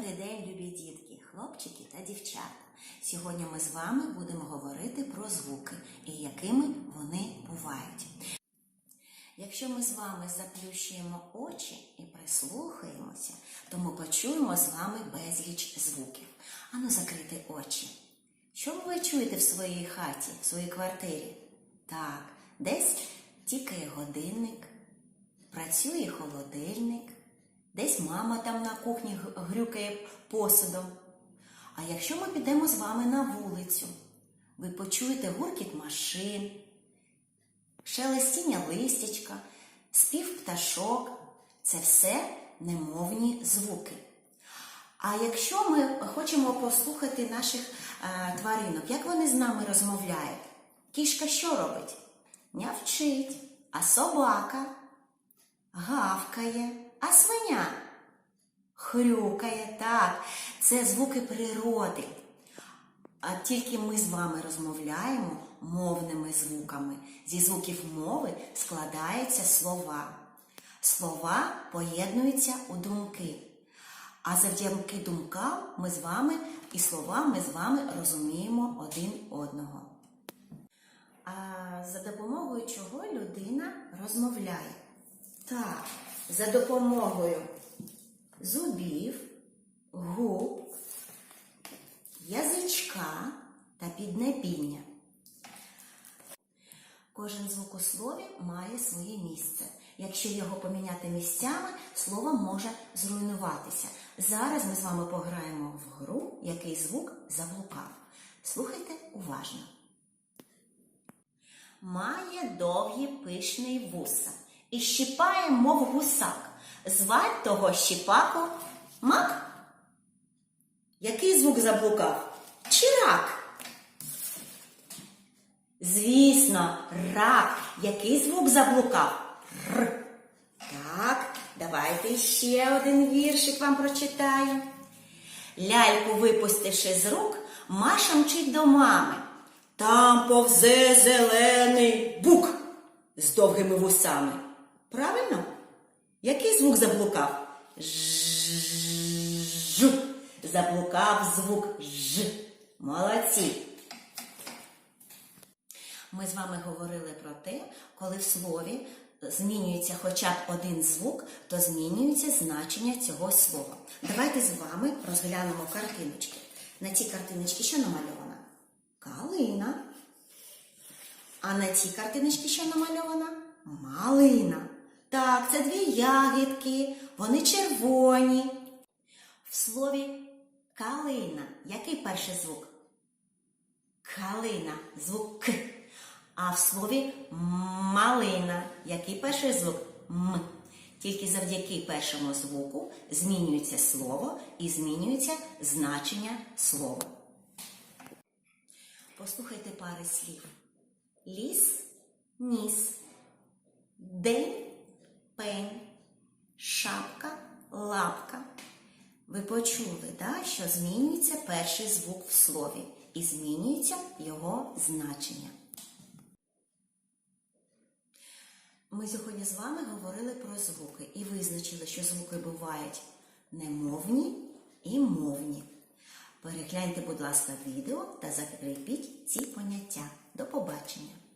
Добрий день, любі дітки, хлопчики та дівчата. Сьогодні ми з вами будемо говорити про звуки і якими вони бувають. Якщо ми з вами заплющуємо очі і прислухаємося, то ми почуємо з вами безліч звуків. Ану, закрити очі. Що ви чуєте в своїй хаті, в своїй квартирі? Так, десь тікає годинник, працює холодильник, десь мама там на кухні грюкає посудом. А якщо ми підемо з вами на вулицю, ви почуєте гуркіт машин, шелестіння листячка, спів пташок це все немовні звуки. А якщо ми хочемо послухати наших е, тваринок, як вони з нами розмовляють? Кішка що робить? Нявчить, а собака гавкає, а свиня хрюкає. Так, це звуки природи. А тільки ми з вами розмовляємо мовними звуками. Зі звуків мови складаються слова. Слова поєднуються у думки. А завдяки думкам ми з вами і словам ми з вами розуміємо один одного. А за допомогою чого людина розмовляє? Так, за допомогою зубів, губ, язичка та піднебіння. Кожен звук у слові має своє місце. Якщо його поміняти місцями, слово може зруйнуватися. Зараз ми з вами пограємо в гру, який звук заблукав. Слухайте уважно. Має довгі пишний вуса і щіпає, мов гусак. Звать того щіпаку мак. Який звук заблукав? Чи рак? Звісно, рак. Який звук заблукав? Р. Так, давайте ще один віршик вам прочитаю. Ляльку випустивши з рук, Маша мчить до мами. Там повзе зелений бук з довгими вусами. Правильно? Який звук заблукав? Ж. Заблукав звук Ж. Молодці. Ми з вами говорили про те, коли в слові змінюється хоча б один звук, то змінюється значення цього слова. Давайте з вами розглянемо картиночки. На цій картиночці що намальовано? Калина. А на цій картиночці що намальовано? Малина. Так, це дві ягідки, вони червоні. В слові калина. Який перший звук? Калина, звук К. А в слові малина. Який перший звук? М. Тільки завдяки першому звуку змінюється слово і змінюється значення слова. Послухайте пари слів. Ліс, ніс, день, пень, шапка, лапка. Ви почули, да, що змінюється перший звук в слові і змінюється його значення. Ми сьогодні з вами говорили про звуки і визначили, що звуки бувають немовні і мовні. Перегляньте, будь ласка, відео та закріпіть ці поняття. До побачення!